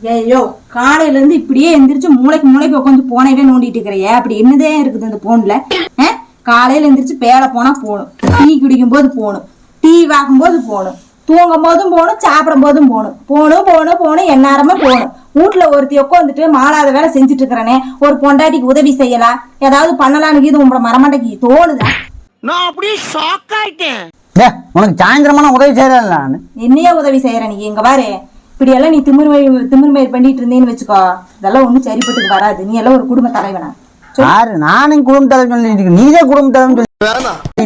ஐயோ காலையில இருந்து இப்படியே எந்திரிச்சு மூளைக்கு மூளைக்கு உட்காந்து போனவே நோண்டிட்டு இருக்கிறியே அப்படி என்னதே இருக்குது அந்த போன்ல காலையில எந்திரிச்சு பேல போனா போகணும் டீ குடிக்கும் போது போகணும் டீ வாக்கும் போது போகணும் தூங்கும் போதும் போகணும் சாப்பிடும் போதும். போகணும் போகணும் போகணும் போகணும் எந்நேரமே போகணும். வீட்டுல ஒருத்தி உட்காந்துட்டு மாலாத வேலை செஞ்சுட்டு இருக்கிறனே ஒரு பொண்டாட்டிக்கு உதவி செய்யலாம் ஏதாவது பண்ணலான்னு இது உங்களோட மரமண்டைக்கு தோணுதா? நான் அப்படியே ஷாக் ஆயிட்டேன். உனக்கு சாயந்தரமான உதவி செய்யறேன் நான். என்னையே உதவி செய்யற நீ? இங்க பாரு. இப்படி எல்லாம் நீ திமிர்மயிர் திமிர்மயிர் பண்ணிட்டு இருந்தேன்னு வச்சுக்கோ இதெல்லாம் ஒண்ணும் சரிப்பட்டுக்கு வராது நீ எல்லாம் ஒரு குடும்ப தலைவனா யாரு நானும் குடும்ப தலைவன் சொல்லிட்டு இருக்கேன் குடும்ப தலைவன்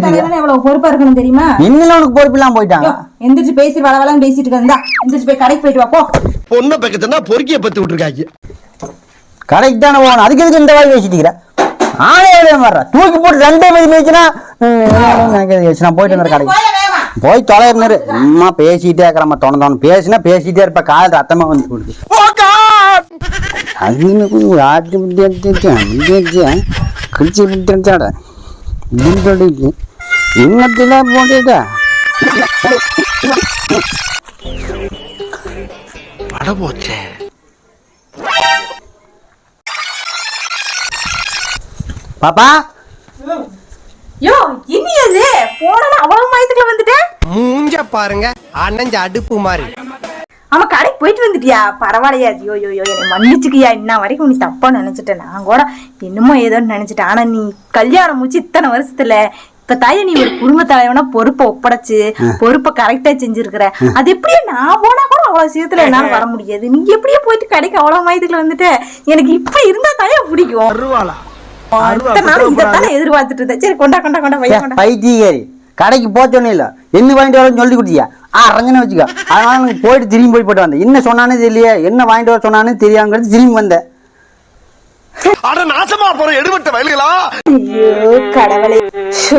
சொல்லி எவ்வளவு பொறுப்பா இருக்கணும் தெரியுமா என்னல உனக்கு பொறுப்பில்லாம போயிட்டாங்க யோ, எந்திரிச்சு பேசி வள வளன்னு பேசிட்டு இருந்தா எந்திரிச்சு போய் கடைக்கு போயிட்டு வா போ பொண்ணை பக்கத்துனா பொறுக்கிய பத்து விட்டுருக்காங்க கடைக்கு தானே போகணும் அதுக்கு எதுக்கு இந்த வாய் பேசிட்டு ஆனே வர்ற தூக்கி போட்டு ரெண்டே மதி மேய்ச்சினா நான் போயிட்டு வந்தேன் கடைக்கு போய் தொலைறாரு அம்மா பேசிட்டே இருக்கிறம்மா தொண தொண பேசினா பேசிட்டே இருப்ப. கால் ரத்தமா வந்து போடுது அது கொஞ்சம் ஆட்டு புத்தி கிழிச்சு புத்தி இன்னத்துல போட்டுட்டா பட போச்சே. பாப்பா? யோ இனி அது போன அவ்வளவு மயத்துக்குள்ள வந்துட்டேன் மூஞ்ச பாருங்க அண்ணஞ்ச அடுப்பு மாதிரி. ஆமா கடைக்கு போயிட்டு வந்துட்டியா? பரவாயில்லையா ஐயோ யோ யோ என்னை மன்னிச்சுக்கியா? இன்ன வரைக்கும் நீ தப்பா நினைச்சிட்டேன். நான் கூட என்னமோ ஏதோன்னு நினைச்சிட்டேன். ஆனா நீ கல்யாணம் முடிச்சு இத்தனை வருஷத்துல இப்ப தாய நீ ஒரு குடும்ப தலைவனா பொறுப்பை ஒப்படைச்சு பொறுப்பை கரெக்டா செஞ்சிருக்கிற. அது எப்படியே நான் போனா கூட அவ்வளவு சீக்கிரத்துல என்னால வர முடியாது. நீ எப்படியே போயிட்டு கடைக்கு அவ்வளவு மயத்துக்குள்ள வந்துட்ட. எனக்கு இப்ப இருந்தா தாயா பிடிக்கும். இத்தனை நாள் இதைத்தானே எதிர்பார்த்துட்டு இருந்தேன். சரி கொண்டா கொண்டா கொண்டா வைய கொண்டா. பைத்தியக்காரி கடைக்கு போச்சோன்னே இல்ல. என்ன வாங்கிட்டு வரேன்னு சொல்லி கொடுத்தியா? ஆ ரஞ்சனை வச்சுக்க. அதனால போயிட்டு திரும்பி போய் போயிட்டு வந்தேன். என்ன சொன்னானே தெரியலையே. என்ன வாங்கிட்டு வர சொன்னானே தெரியாங்கிறது திரும்பி வந்தேன். அட நாசமா போற எடுபட்ட வயலுகளா? ஐயோ கடவுளே. ஷோ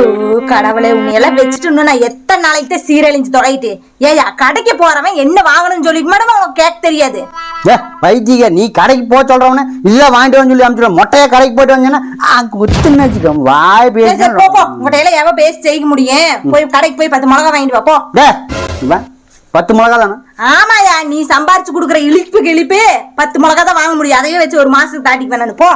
கடவுளே உன்னையெல்லாம் வச்சுட்டு இன்னும் நான் எத்தனை நாளைக்கு சீரழிஞ்சு தொலைட்டு. ஏயா கடைக்கு போறவன் என்ன வாங்கணும்னு சொல்லிட்டு மேடம் அவனுக்கு கேட்க தெரியாது. ஏ பைத்தியக்காரி நீ கடைக்கு போக சொல்றவன இல்ல வாங்கிட்டு வந்து சொல்லி அனுப்பிச்சுடுவேன் மொட்டையா கடைக்கு போயிட்டு வந்தேன்னா ஆ குத்துன்னு வச்சுக்கோ வாய் சரி, போ பேசி உங்கள்கிட்ட எவ பேசி செய்ய முடியும்? போய் கடைக்கு போய் பத்து மிளகா வாங்கிட்டு வா போ. பத்து மிளகா தானே ஆமாயா நீ சம்பாரிச்சு கொடுக்குற இழிப்பு கிழிப்பு பத்து மிளகா தான் வாங்க முடியும். அதையே வச்சு ஒரு மாசத்துக்கு தாட்டிக்கு வேணான்னு போ.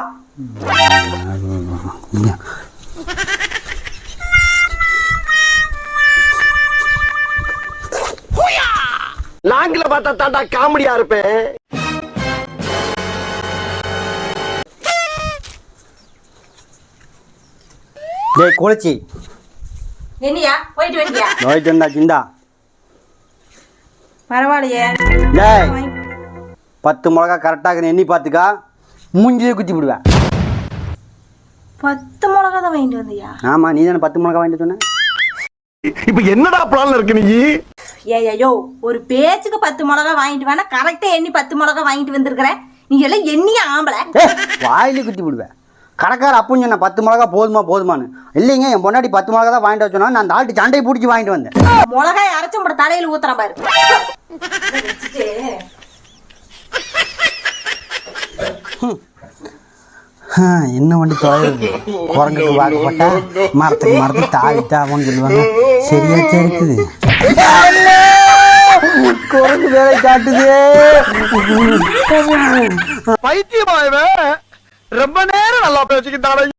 லாங்கில பார்த்தா தாண்டா காமெடியா இருப்பேன். டேய் குளிச்சி. என்னையா போயிட்டு வேண்டியா போயிட்டு வந்தா சிந்தா பரவாயில்லையே. டேய் பத்து மிளகா கரெக்டாக எண்ணி பார்த்துக்கா மூஞ்சிலே குத்தி விடுவேன் பத்து மிளகா தான் வாங்கிட்டு வந்தியா? ஆமா நீ தானே பத்து மிளகா வாங்கிட்டு சொன்ன இப்ப என்னடா பிளான்ல இருக்கு நீ? ஏய்யோ ஒரு பேச்சுக்கு பத்து மிளகா வாங்கிட்டு வேணா கரெக்டா எண்ணி பத்து மிளகா வாங்கிட்டு வந்திருக்கிற நீ எல்லாம் எண்ணிய ஆம்பளை. வாயிலே குத்தி விடுவேன் கடைக்கார அப்புன்னு சொன்ன பத்து மிளகா போதுமா போதுமான்னு. இல்லைங்க என் பொண்டாட்டி பத்து மிளகா தான் வாங்கிட்டு வச்சோன்னா நான் அந்த ஆட்டு சண்டையை பிடிச்சி வாங்கிட்டு வந்தேன். மிளகாய் அரைச்சு உங்களோட தலையில ஊத்துறேன் பாரு. என்ன வண்டி தொலைகிறது குரங்குக்கு வாக்கப்பட்டா மரத்துக்கு மரத்துக்கு தாவிட்டாவோன்னு சொல்லுவாங்க. சரியாச்சா இருக்குது குரங்கு வேலை காட்டுது. பைத்தியமாயவன் ரொம்ப நேரம் நல்லா பேசிக்கிட்டான.